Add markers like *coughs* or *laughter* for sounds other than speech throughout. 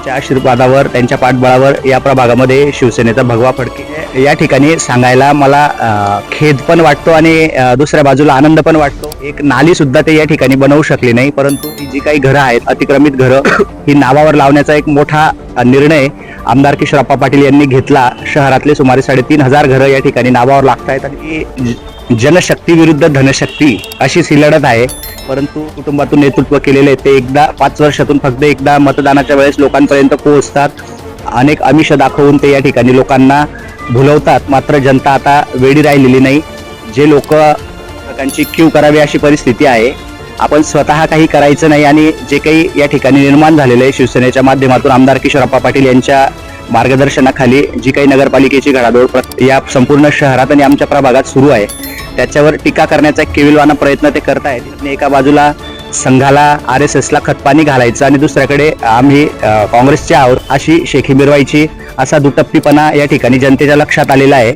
त्यांच्या आशीर्वादावर त्यांच्या पाठबळावर या प्रभागामध्ये शिवसेनेचा भगवा फडके. या ठिकाणी सांगायला मला खेद पण वाटतो आणि दुसऱ्या बाजूला आनंद पण वाटतो. एक नाली सुद्धा ते या ठिकाणी बनवू शकले नाही परंतु ही जी काही घरं आहेत अतिक्रमित घरं ही नावावर लावण्याचा एक मोठा निर्णय आमदार किशोरप्पा पाटील यांनी घेतला. शहरातले सुमारे साडेतीन हजार घरं या ठिकाणी नावावर लागत आहेत आणि जनशक्ती विरुद्ध धनशक्ती अशीच ही लढत आहे. परंतु कुटुंबातून नेतृत्व केलेले ते एकदा पाच वर्षातून फक्त एकदा मतदानाच्या वेळेस लोकांपर्यंत पोहोचतात. अनेक आमिष दाखवून ते या ठिकाणी लोकांना भुलवतात. मात्र जनता आता वेडी राहिलेली नाही. जे लोक त्यांची क्यू करावी अशी परिस्थिती आहे. आपण स्वतः काही करायचं नाही आणि जे काही या ठिकाणी निर्माण झालेलं आहे शिवसेनेच्या माध्यमातून आमदार किशोरप्पा पाटील यांच्या मार्गदर्शनाखाली जी काही नगरपालिकेची घडामोड प्र- या संपूर्ण शहरात आणि आमच्या प्रभागात सुरू आहे. त्याच्यावर टीका करण्याचा एक केविलवाना प्रयत्न ते करतायत आणि एका बाजूला संघाला आर एस एसला खतपाणी घालायचं आणि दुसऱ्याकडे आम्ही काँग्रेसच्या काँग्रेसचे आहोत अशी शेखी मिरवायची असा दुटप्पीपणा या ठिकाणी जनतेच्या लक्षात आलेला आहे.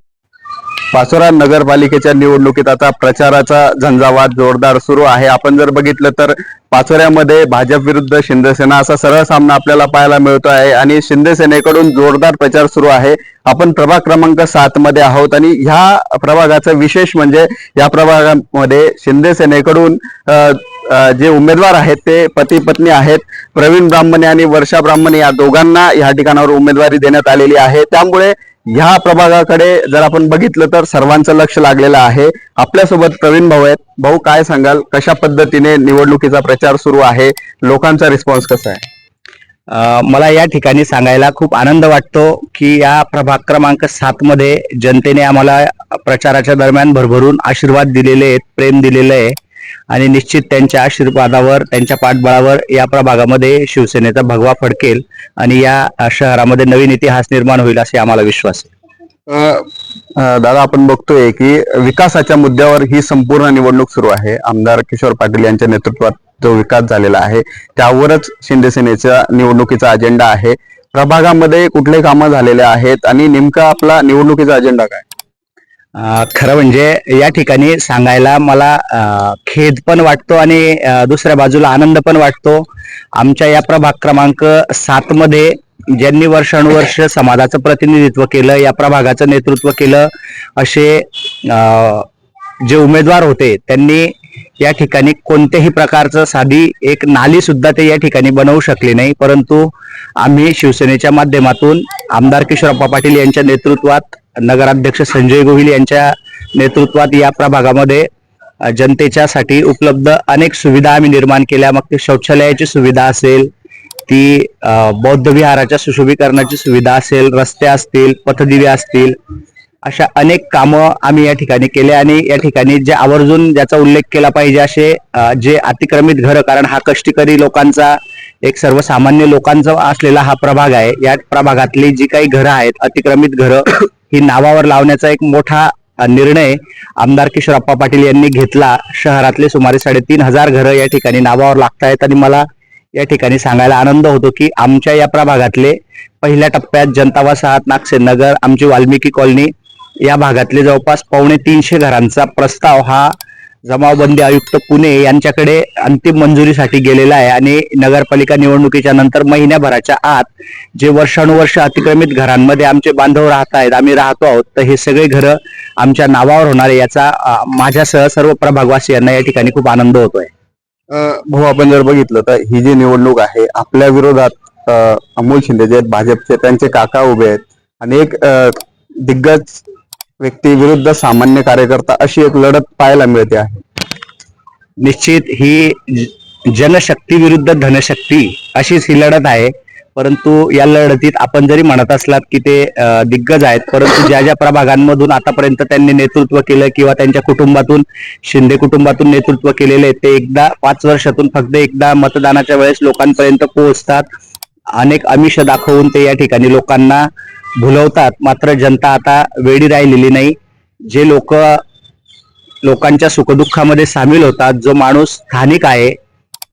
पाचोरा नगरपालिकेच्या निवडणुकीत आता प्रचाराचा झंझावात जोरदार सुरू आहे. आपण जर बघितलं तर पाचोऱ्यामध्ये भाजप विरुद्ध शिंदेसेना असा सरळ सामना आपल्याला पाहायला मिळतो आहे आणि शिंदेसेनेकडून जोरदार प्रचार सुरू आहे. आपण प्रभाग क्रमांक सात मध्ये आहोत आणि ह्या प्रभागाचा विशेष म्हणजे या प्रभागामध्ये शिंदेसेनेकडून जे उमेदवार आहेत ते पती पत्नी आहेत. प्रवीण ब्राह्मणे आणि वर्षा ब्राह्मणे या दोघांना या ठिकाणावर उमेदवारी देण्यात आलेली आहे. त्यामुळे ह्या प्रभागाकडे जर आपण बघितलं तर सर्वांचं लक्ष लागलेलं आहे. आपल्यासोबत प्रवीण भाऊ आहेत. भाऊ काय सांगाल? कशा पद्धतीने निवडणुकीचा प्रचार सुरू आहे? लोकांचा रिस्पॉन्स कसा आहे? मला या ठिकाणी सांगायला खूप आनंद वाटतो की या प्रभाग क्रमांक सातमध्ये जनतेने आम्हाला प्रचाराच्या दरम्यान भरभरून आशीर्वाद दिलेले आहेत प्रेम दिलेलं आहे. आणि निश्चित त्यांच्या आशीर्वादावर त्यांच्या पाठबळावर या प्रभागामध्ये शिवसेनेचा भगवा फडकेल आणि या शहरामध्ये नवीन इतिहास निर्माण होईल असे आम्हाला विश्वास आहे. दादा आपण बघतोय की विकासाच्या मुद्द्यावर ही संपूर्ण निवडणूक सुरू आहे. आमदार किशोर पाटील यांच्या नेतृत्वात जो विकास झालेला आहे त्यावरच शिंदेसेनेचा निवडणुकीचा अजेंडा आहे. प्रभागामध्ये कुठले कामं झालेले आहेत आणि नेमका आपला निवडणुकीचा अजेंडा काय? खरं म्हणजे या ठिकाणी सांगायला मला खेद पण वाटतो आणि दुसऱ्या बाजूला आनंद पण वाटतो. आमच्या या प्रभाग क्रमांक सात मध्ये ज्यांनी वर्षानुवर्ष समाजाचं प्रतिनिधित्व केलं या प्रभागाचं नेतृत्व केलं असे जे उमेदवार होते त्यांनी या ठिकाणी कोणत्याही प्रकारचं साधी एक नाली सुद्धा ते या ठिकाणी बनवू शकले नाही. परंतु आम्ही शिवसेनेच्या माध्यमातून आमदार किशोरप्पा पाटील यांच्या नेतृत्वात नगराध्यक्ष संजय गोहिल यांच्या नेतृत्वात या प्रभागामध्ये जनतेच्यासाठी उपलब्ध अनेक सुविधा आम्ही निर्माण केल्या. मग ते शौचालयाची सुविधा असेल ती बौद्ध विहाराच्या सुशोभीकरणाची सुविधा असेल रस्ते असतील पथदिवे असतील अशा अनेक कामं आम्ही या ठिकाणी केले आणि या ठिकाणी जे आवर्जून ज्याचा उल्लेख केला पाहिजे असे जे अतिक्रमित घरं कारण हा कष्टकरी लोकांचा एक सर्वसामान्य लोकांचा असलेला हा प्रभाग आहे. या प्रभागातली जी काही घरं आहेत अतिक्रमित घरं *coughs* ही नावावर लावण्याचा एक मोठा निर्णय आमदार किशोरप्पा पाटील यांनी घेतला. शहरातले सुमारे साडेतीन हजार घरं या ठिकाणी नावावर लागत आहेत आणि मला या ठिकाणी सांगायला आनंद होतो की आमच्या या प्रभागातले पहिल्या टप्प्यात जनता वसाहत नागसेन नगर आमची वाल्मिकी कॉलनी या भागातले जवळपास पावणे तीनशे घरांचा प्रस्ताव हा जमावबंदी आयुक्त पुणे यांच्याकडे अंतिम मंजुरीसाठी गेलेला आहे आणि नगरपालिका निवडणुकीच्या नंतर महिन्याभराच्या आत जे वर्षानुवर्ष अतिक्रमित घरांमध्ये आमचे बांधव राहत आहेत आम्ही राहतो आहोत तर हे सगळे घरं आमच्या नावावर होणार आहे याचा माझ्यासह सर्व प्रभागवासियांना या ठिकाणी खूप आनंद होतोय. भाऊ आपण जर बघितलं तर ही जी निवडणूक आहे आपल्या विरोधात अमोल शिंदे जे आहेत भाजपचे त्यांचे काका उभे आहेत. आणि एक दिग्गज व्यक्ती विरुद्ध सामान्य कार्यकर्ता अशी एक लढत पाहायला मिळते आहे. निश्चित ही जनशक्ती विरुद्ध धनशक्ती अशीच ही लढत आहे. परंतु या लढतीत आपण जरी म्हणत असलात की ते दिग्गज आहेत परंतु ज्या ज्या प्रभागांमधून आतापर्यंत त्यांनी नेतृत्व केलं किंवा त्यांच्या कुटुंबातून शिंदे कुटुंबातून नेतृत्व केलेले ते एकदा पाच वर्षातून फक्त एकदा मतदानाच्या वेळेस लोकांपर्यंत पोहोचतात. अनेक आमिष दाखवून ते या ठिकाणी लोकांना भुलवतात. मात्र जनता आता वेडी राहिलेली नाही. जे लोक लोकांच्या सुखदुःखामध्ये सामील होतात जो माणूस स्थानिक आहे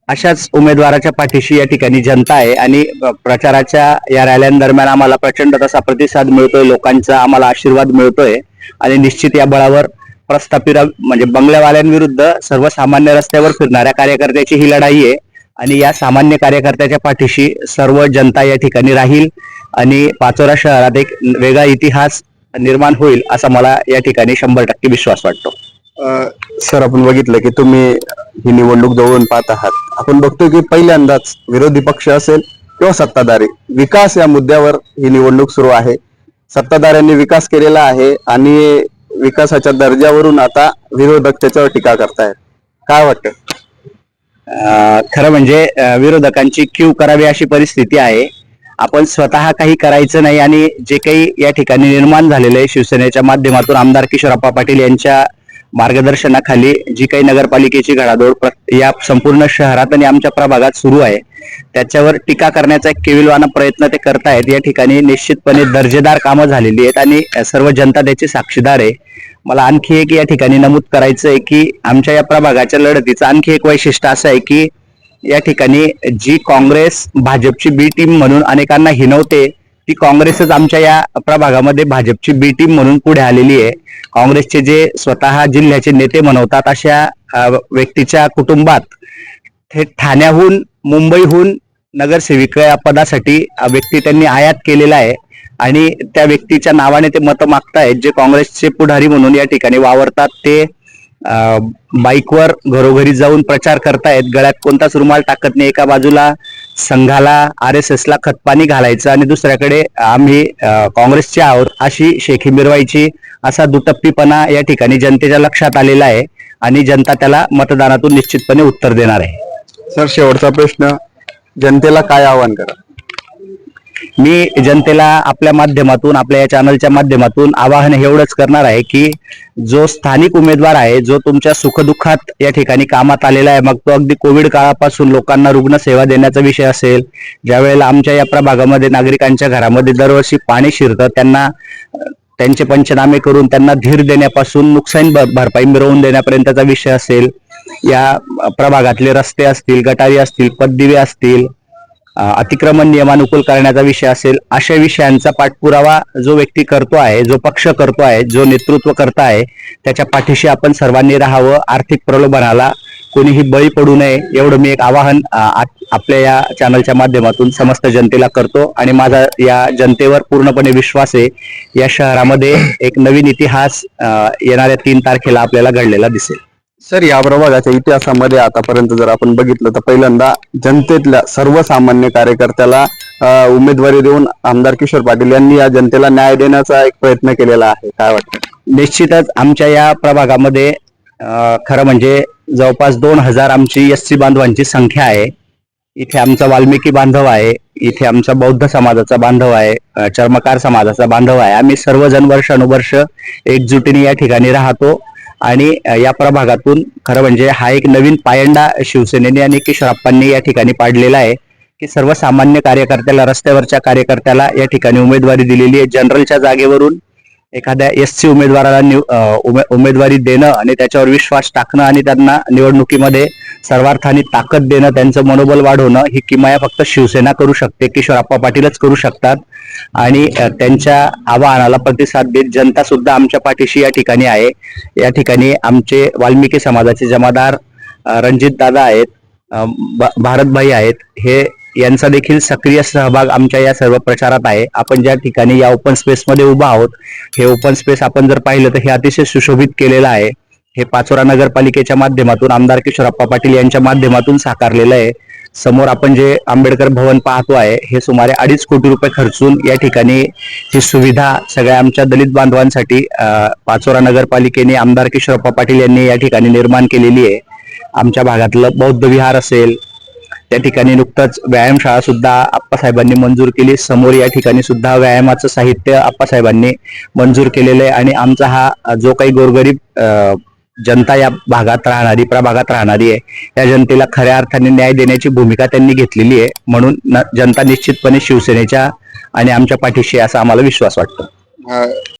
अशाच उमेदवाराच्या पाठीशी या ठिकाणी जनता आहे आणि प्रचाराच्या या रॅल्यांदरम्यान आम्हाला प्रचंड तसा प्रतिसाद मिळतोय लोकांचा आम्हाला आशीर्वाद मिळतोय आणि निश्चित या बळावर प्रस्थापित म्हणजे बंगल्यावाल्यांविरुद्ध सर्वसामान्य रस्त्यावर फिरणाऱ्या कार्यकर्त्याची ही लढाई आहे. आणि या सामान्य कार्यकर्त्याच्या पाठीशी सर्व जनता या ठिकाणी राहील आणि पाचोरा शहरात एक वेगळा इतिहास निर्माण होईल असा मला या ठिकाणी शंभर टक्के विश्वास वाटतो. सर आपण बघितलं की तुम्ही ही निवडणूक जवळून पाहत आहात. आपण बघतोय की पहिल्यांदाच विरोधी पक्ष असेल किंवा सत्ताधारी विकास या मुद्द्यावर ही निवडणूक सुरू आहे. सत्ताधाऱ्यांनी विकास केलेला आहे आणि विकासाच्या दर्जावरून आता विरोधक त्याच्यावर टीका करतायत. काय वाटतं? खरं म्हणजे विरोधकांची क्यू करावी अशी परिस्थिती आहे. आपण स्वतः काही करायचं नाही आणि जे काही या ठिकाणी निर्माण झालेलं आहे शिवसेनेच्या माध्यमातून आमदार किशोरप्पा पाटील यांच्या मार्गदर्शनाखाली जी काही नगरपालिकेची घडादोड या संपूर्ण शहरात आणि आमच्या प्रभागात सुरू आहे त्याच्यावर टीका करण्याचा एक केविलवाना प्रयत्न ते करतायत या ठिकाणी निश्चितपणे दर्जेदार कामं झालेली आहेत आणि सर्व जनता त्याची साक्षीदार आहे. मला आणखी एक या ठिकाणी नमूद करायचं आहे की आमच्या या प्रभागाच्या लढतीचं आणखी एक वैशिष्ट्य असं आहे की या ठिकाणी जी काँग्रेस भाजपची बी टीम म्हणून अनेकांना हिनवते ती काँग्रेसच आमच्या या प्रभागामध्ये भाजपची बी टीम म्हणून पुढे आलेली आहे. काँग्रेसचे जे स्वतः जिल्ह्याचे नेते म्हणवतात अशा व्यक्तीच्या कुटुंबात थेट ठाण्याहून मुंबईहून नगरसेविका या पदासाठी व्यक्ती त्यांनी आयात केलेला आहे. आणि त्या व्यक्तीच्या नावाने ते मतं मागतायत जे काँग्रेसचे पुढारी म्हणून या ठिकाणी वावरतात ते बाईकवर घरोघरी जाऊन प्रचार करतायत. गळ्यात कोणताच रुमाल टाकत नाही. एका बाजूला संघाला आर एस एस ला खतपाणी घालायचं आणि दुसऱ्याकडे आम्ही काँग्रेसचे आहोत अशी शेखी मिरवायची असा दुटप्पीपणा या ठिकाणी जनतेच्या लक्षात आलेला आहे आणि जनता त्याला मतदानातून निश्चितपणे उत्तर देणार आहे. सर शेवटचा प्रश्न. जनतेला काय आवाहन करा? मी जनतेला आपल्या माध्यमातून आपल्या या चॅनलच्या माध्यमातून आवाहन एवढंच करणार आहे की जो स्थानिक उमेदवार आहे जो तुमच्या सुखदुःखात या ठिकाणी कामात आलेला आहे मग तो अगदी कोविड काळापासून लोकांना रुग्णसेवा देण्याचा विषय असेल ज्यावेळेला आमच्या या प्रभागामध्ये नागरिकांच्या घरामध्ये दरवर्षी पाणी शिरतं त्यांना त्यांचे पंचनामे करून त्यांना धीर देण्यापासून नुकसान भरपाई मिळवून देण्यापर्यंतचा विषय असेल. या प्रभागातले रस्ते असतील गटारी असतील पददिवे असतील अतिक्रमण नियमानुकूल करण्याचा विषय असेल अशा विषयांचा पाठपुरावा जो व्यक्ती करतो आहे जो पक्ष करतो आहे जो नेतृत्व करत आहे त्याच्या पाठीशी आपण सर्वांनी राहावं आर्थिक प्रलोभनाला कोणीही बळी पडू नये एवढं मी एक आवाहन आ- आपल्या या चॅनलच्या माध्यमातून समस्त जनतेला करतो. आणि माझा या जनतेवर पूर्णपणे विश्वास आहे या शहरामध्ये एक नवीन इतिहास येणाऱ्या तीन तारखेला आपल्याला घडलेला दिसेल. सर या प्रभागाच्या इतिहासामध्ये आतापर्यंत जर आपण बघितलं तर पहिल्यांदा जनतेतल्या सर्वसामान्य कार्यकर्त्याला उमेदवारी देऊन आमदार किशोर पाटील यांनी या जनतेला न्याय देण्याचा एक प्रयत्न केलेला आहे. काय वाटतं? निश्चितच आमच्या या प्रभागामध्ये खरं म्हणजे जवळपास दोन हजार आमची एस सी बांधवांची संख्या आहे. इथे आमचा वाल्मिकी बांधव आहे इथे आमचा बौद्ध समाजाचा बांधव आहे चर्मकार समाजाचा बांधव आहे. आम्ही सर्वजण वर्षानुवर्ष एकजुटीने या ठिकाणी राहतो. आणि या प्रभागातून खरं म्हणजे हा एक नवीन पायंडा शिवसेनेने आणि किशोरप्पांनी या ठिकाणी पाडलेला आहे की सर्वसामान्य कार्यकर्त्याला रस्त्यावरच्या कार्यकर्त्याला या ठिकाणी उमेदवारी दिलेली आहे. जनरलच्या जागेवरून एखाद्या एस सी उमेदवाराला निव- उमे- उमेदवारी देणं आणि त्याच्यावर विश्वास टाकणं आणि त्यांना निवडणुकीमध्ये सर्वार्थाने ताकद देणं त्यांचं मनोबल वाढवणं ही किमाया फक्त शिवसेना करू शकते किशोरप्पा पाटीलच करू शकतात. आणि त्यांच्या आवाहनाला प्रतिसाद देत जनता सुद्धा आमच्या पाठीशी या ठिकाणी आहे. या ठिकाणी आमचे वाल्मिकी समाजाचे जमादार रणजित दादा आहेत भ- भारतभाई आहेत हे यांचा देखील सक्रिय सहभाग आमच्या या सर्व प्रचारात आहे. आपण ज्या ठिकाणी या ओपन स्पेसमध्ये उभा आहोत हे ओपन स्पेस आपण जर पाहिलं तर हे अतिशय सुशोभित केलेलं आहे. हे पाचोरा नगरपालिकेच्या माध्यमातून आमदार किशोरप्पा पाटील यांच्या माध्यमातून साकारलेलं आहे. समोर आपण जे आंबेडकर भवन पाहतो आहे हे सुमारे अडीच कोटी रुपये खर्चून या ठिकाणी ही सुविधा सगळ्या आमच्या दलित बांधवांसाठी पाचोरा नगरपालिकेने आमदार किशोरप्पा पाटील यांनी या ठिकाणी निर्माण केलेली आहे. आमच्या भागातलं बौद्ध विहार असेल त्या ठिकाणी नुकतंच व्यायामशाळा सुद्धा आप्पासाहेबांनी मंजूर केली. समोर या ठिकाणी सुद्धा व्यायामाचं साहित्य आप्पासाहेबांनी मंजूर केलेलं आहे. आणि आमचा हा जो काही गोरगरीब जनता या भागात राहणारी प्रभागात राहणारी आहे. या जनतेला खऱ्या अर्थाने न्याय देण्याची भूमिका त्यांनी घेतलेली आहे. म्हणून जनता निश्चितपणे शिवसेनेच्या आणि आमच्या पाठीशी असा आम्हाला विश्वास वाटतो.